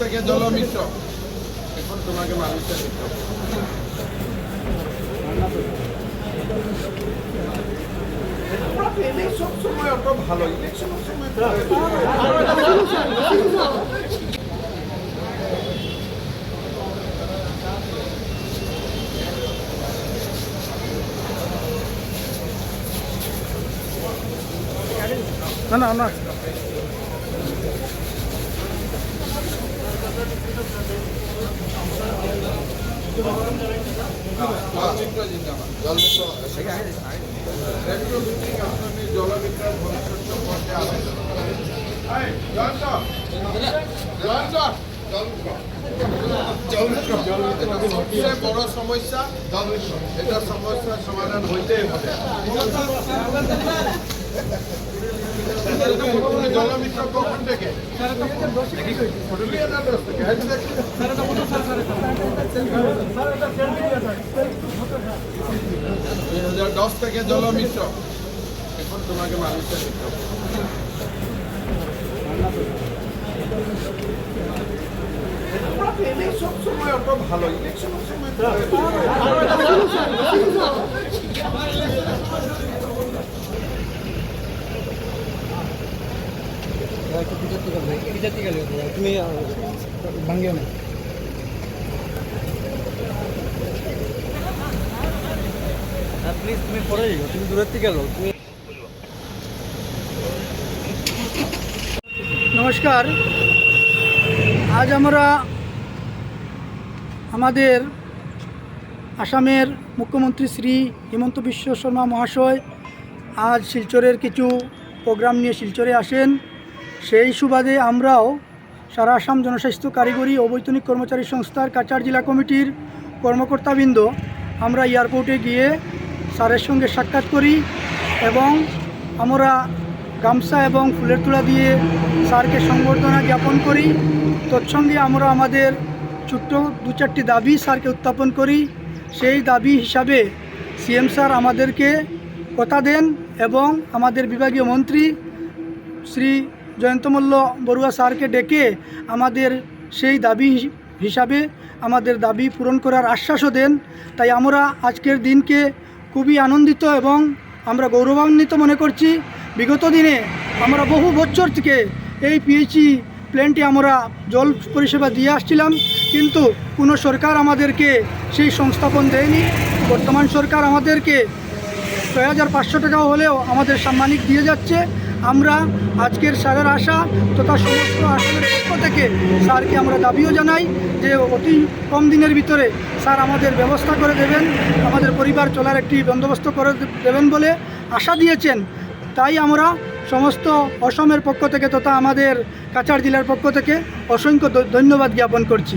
থেকে জল মিশ্র। এখন তোমাকে অত ভালো ইলেকশনের সময় না। জলমিত্রের ভবিষ্যৎ আলোচনা বড় সমস্যা এটা সমস্যার সমাধান হইতেই হবে। দশ থেকে থেকে জলমিত্র এখন তোমাকে। আমরা পেলে সবসময় অত ভালো ইলেকশনের সময় প্লিজ তুমি তুমি দূরের তুমি নমস্কার। আজ আমরা আমাদের আসামের মুখ্যমন্ত্রী শ্রী হিমন্ত বিশ্ব শর্মা মহাশয় আজ শিলচরের কিছু প্রোগ্রাম নিয়ে শিলচরে আসেন। সেই সুবাদে আমরাও সারা আসাম জনস্বাস্থ্য কারিগরি ও বৈতনিক কর্মচারী সংস্থার কাছাড় জেলা কমিটির কর্মকর্তাবৃন্দ, আমরা এয়ারপোর্টে গিয়ে স্যারের সঙ্গে সাক্ষাৎ করি এবং আমরা গামছা এবং ফুলের তোড়া দিয়ে স্যারকে সংবর্ধনা জ্ঞাপন করি। তৎসঙ্গে আমরা আমাদের ছোট্ট দু চারটি দাবি স্যারকে উত্থাপন করি। সেই দাবি হিসাবে সিএম স্যার আমাদেরকে কথা দেন এবং আমাদের বিভাগীয় মন্ত্রী শ্রী জয়ন্ত মল্ল বড়ুয়া স্যারকে ডেকে আমাদের সেই দাবি হিসাবে আমাদের দাবি পূরণ করার আশ্বাসও দেন। তাই আমরা আজকের দিনকে খুবই আনন্দিত এবং আমরা গৌরবান্বিত মনে করছি। বিগত দিনে আমরা বহু বছর থেকে এই পিএইচই প্ল্যানটি আমরা জল পরিষেবা দিয়ে আসছিলাম। কিন্তু কোনো সরকার আমাদেরকে সেই সংস্থাপন দেয়নি। বর্তমান সরকার আমাদেরকে ছয় হাজার পাঁচশো টাকা হলেও আমাদের সাম্মানিক দিয়ে যাচ্ছে। আমরা আজকের স্যারের আশা তথা সমস্ত আসনের পক্ষ থেকে স্যারকে আমরা দাবিও জানাই যে অতি কম দিনের ভিতরে স্যার আমাদের ব্যবস্থা করে দেবেন, আমাদের পরিবার চলার একটি বন্দোবস্ত করে দেবেন বলে আশা দিয়েছেন। তাই আমরা সমস্ত অসমের পক্ষ থেকে তথা আমাদের কাছাড় জেলার পক্ষ থেকে অসংখ্য ধন্যবাদ জ্ঞাপন করছি।